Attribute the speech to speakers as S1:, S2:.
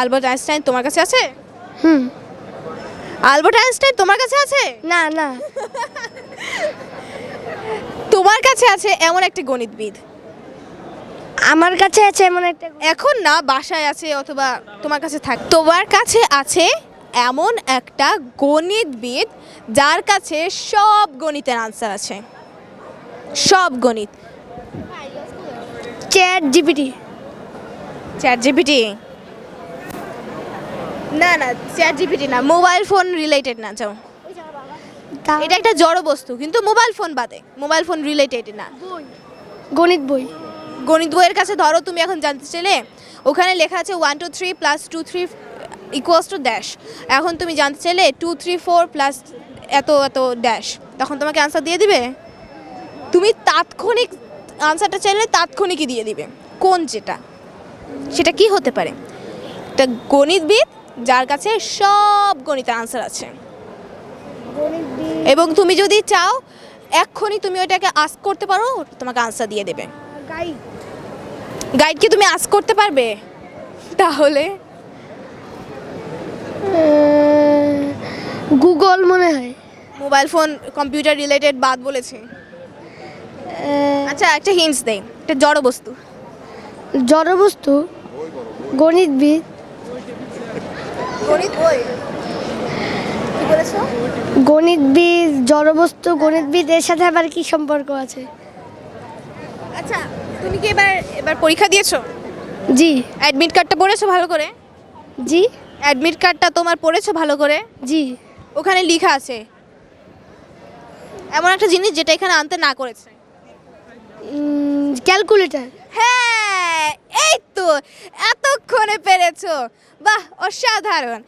S1: Albert Einstein তোমার কাছে আছে?
S2: হুম।
S1: আলবার্ট আইনস্টাইন তোমার কাছে আছে?
S2: না না।
S1: তোমার কাছে আছে এমন একটি গণিতবিদ।
S2: আমার কাছে আছে এমন একটা
S1: এখন না বাসায় আছে অথবা তোমার কাছে থাক তোমার কাছে আছে এমন একটা গণিতবিদ যার কাছে সব গণিতের আনসার আছে। সব গণিত।
S2: ChatGPT.
S1: Chat GPT? না না চ্যাট জিপিটি না মোবাইল ফোন রিলেটেড না যাও। এটা একটা জড় বস্তু কিন্তু মোবাইল ফোন বাদে মোবাইল ফোন রিলেটেড না।
S2: গণিত বই।
S1: গণিত বইয়ের কাছে ধরো তুমি এখন জানতে চাইলে ওখানে লেখা আছে one two three plus two three equals two dash এখন তুমি জানতে চাইলে টু থ্রি ফোর প্লাস এত এত ড্যাশ তখন তোমাকে আনসার দিয়ে দিবে? তুমি তাৎক্ষণিক আনসারটা চাইলে তাৎক্ষণিকই দিয়ে দিবে কোন যেটা। সেটা কি হতে পারে? একটা গণিতবিদ যার কাছে সব গণিতের আনসার আছে। এবং তুমি যদি চাও এক্ষুনি তুমি ওটাকে আস্ক করতে পারো তোমাকে আনসার দিয়ে দেবে।
S2: গাইড
S1: কি তুমি আস্ক করতে পারবে? তাহলে?
S2: গুগল মনে হয়।
S1: মোবাইল ফোন কম্পিউটার রিলেটেড বাদ বলেছে। আচ্ছা একটা হিন্টস দেই। একটা জড় বস্তু
S2: জড়বস্তু গণিতবিদ
S1: গণিত বই? কি বলেছ?
S2: গণিতবিদ জড়বস্তু গণিতবিদ এর সাথে আবার কি সম্পর্ক আছে?
S1: আচ্ছা তুমি কি এবার এবার পরীক্ষা দিয়েছ?
S2: জি।
S1: অ্যাডমিট কার্ডটা পড়েছো ভালো করে?
S2: জি।
S1: অ্যাডমিট কার্ডটা তোমার পড়েছো ভালো করে?
S2: জি।
S1: ওখানে লেখা আছে। এমন একটা জিনিস যেটা এখানে আনতে না করেছে।
S2: ক্যালকুলেটর।
S1: এতক্ষণে পেরেছ। বাহ অসাধারণ।